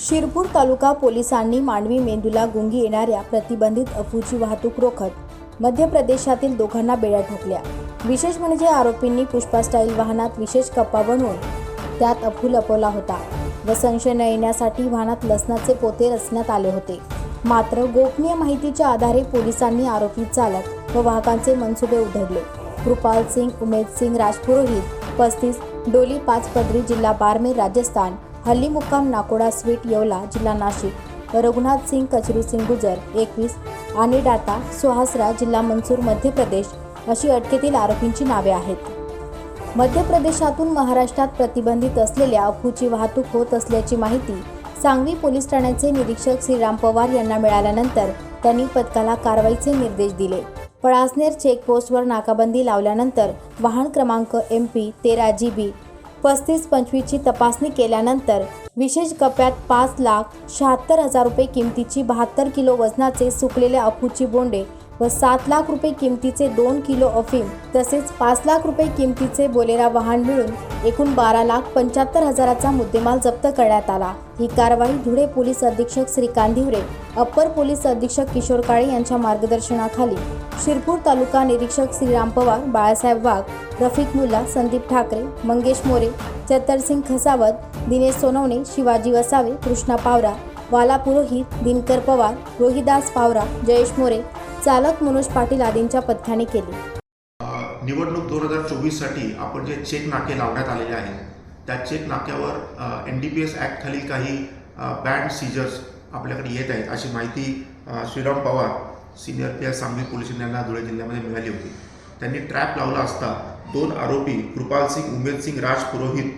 शिरपूर तालुका पोलिसांनी मानवी मेंदूला गुंगी येणाऱ्या प्रतिबंधित अफूची वाहतूक रोखत मध्य प्रदेशातील दोघांना बेड्या ठोकल्या. विशेष म्हणजे आरोपींनी पुष्पा स्टाईल वाहनात विशेष कप्पा बनवून त्यात अफू लपवला होता व संशय न येण्यासाठी वाहनात लसणाचे पोते रचण्यात आले होते. मात्र गोपनीय माहितीच्या आधारे पोलिसांनी आरोपी चालक व वाहकांचे मनसुबे उधडले कृपाल सिंग उमेद सिंग राजपुरोहित पस्तीस डोली पाच पदरी जिल्हा बारमेर राजस्थान हल्ली मुक्काम नाकोडा स्वीट येवला जिल्हा नाशिक. रघुनाथ सिंग कचरू सिंग गुजर एकवीस. आणि डाटा सुहासरा जिल्हा मंसूर मध्य प्रदेश अशी अटकेतील आरोपींची नावे आहेत. मध्य प्रदेशातून महाराष्ट्रात प्रतिबंधित असलेल्या अफूची वाहतूक होत असल्याची माहिती सांगवी पोलीस ठाण्याचे निरीक्षक श्रीराम पवार यांना मिळाल्यानंतर त्यांनी पथकाला कारवाईचे निर्देश दिले. पळासनेर चेकपोस्टवर नाकाबंदी लावल्यानंतर वाहन क्रमांक एम पी तेरा जी बी पस्तीस पंचवीसची तपासणी केल्यानंतर विशेष कप्प्यात पाच लाख शहात्तर हजार रुपये किमतीची बहात्तर किलो वजनाचे सुकलेले अफूची बोंडे व सात लाख रुपये किमतीचे दोन किलो अफीम तसेच पाच लाख रुपये किमतीचे बोलेरा वाहन मिळून एकूण बारा लाख पंच्याहत्तर हजाराचा मुद्देमाल जप्त करण्यात आला. ही कारवाई धुळे पोलीस अधीक्षक श्रीकांत धिवरे अप्पर पोलीस अधीक्षक किशोर काळे यांच्या मार्गदर्शनाखाली शिरपूर तालुका निरीक्षक श्रीराम पवार बाळासाहेब वाघ रफिक मुल्ला संदीप ठाकरे मंगेश मोरे चतरसिंग खसावत दिनेश सोनवणे शिवाजी वसावे कृष्णा पावरा वाला पुरोहित दिनकर पवार रोहिदास पावरा जयेश मोरे चालक मनोज पाटील आदींच्या पथकाने केली. निवडणूक दोन हजार चोवीससाठी आपण जे चेक नाके लावण्यात आलेले आहेत त्या चेक नाक्यावर एन डी पी एस ॲक्टखालील काही बँड सीजर्स आपल्याकडे येत आहेत अशी माहिती Shriram Pawar senior P S Sangli police यांना धुळे जिल्ह्यामध्ये मिळाली होती. त्यांनी ट्रॅप लावला असता दोन आरोपी कृपाल सिंग उमेद सिंग राज पुरोहित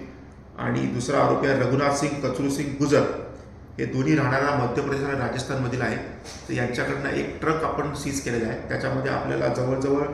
आणि दुसरा आरोपी आहे रघुनाथ सिंग कचरू सिंग गुजर. हे दोन्ही राहणारा मध्य प्रदेश आणि राजस्थानमधील आहेत तर यांच्याकडनं एक ट्रक आपण सीज केलेला आहे. त्याच्यामध्ये आपल्याला जवळजवळ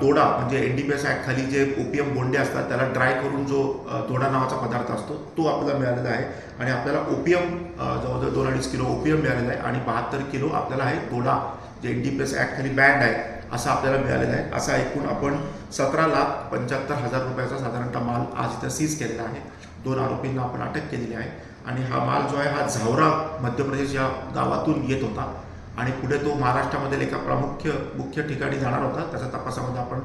तोडा म्हणजे एन डी पी एस खाली जे ओपीएम बोंडे असतात त्याला ड्राय करून जो तोडा नावाचा पदार्थ असतो तो आपल्याला मिळालेला आहे. आणि आपल्याला ओपीएम जवळजवळ दोन अडीच किलो ओपीएम मिळालेला आहे आणि बहात्तर किलो आपल्याला आहे तोडा जे एन डी पी एस खाली बँड आहे असं आपल्याला मिळालेलं आहे. असा एकूण आपण सतरा लाख पंच्याहत्तर हजार रुपयाचा साधारणतः माल आज इथं सीज केलेला आहे. दोन आरोपींना आपण अटक केलेली आहे. आणि हा माल जो आहे हा झावरा मध्य प्रदेश या गावातून येत होता. आणि पुढे तो महाराष्ट्रामधील एका प्रामुख्य मुख्य ठिकाणी जाणार होता. त्याच्या तपासामध्ये आपण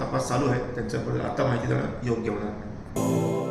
तपास चालू आहे. त्यांच्याबद्दल आता माहिती देणं योग्य होणार नाही.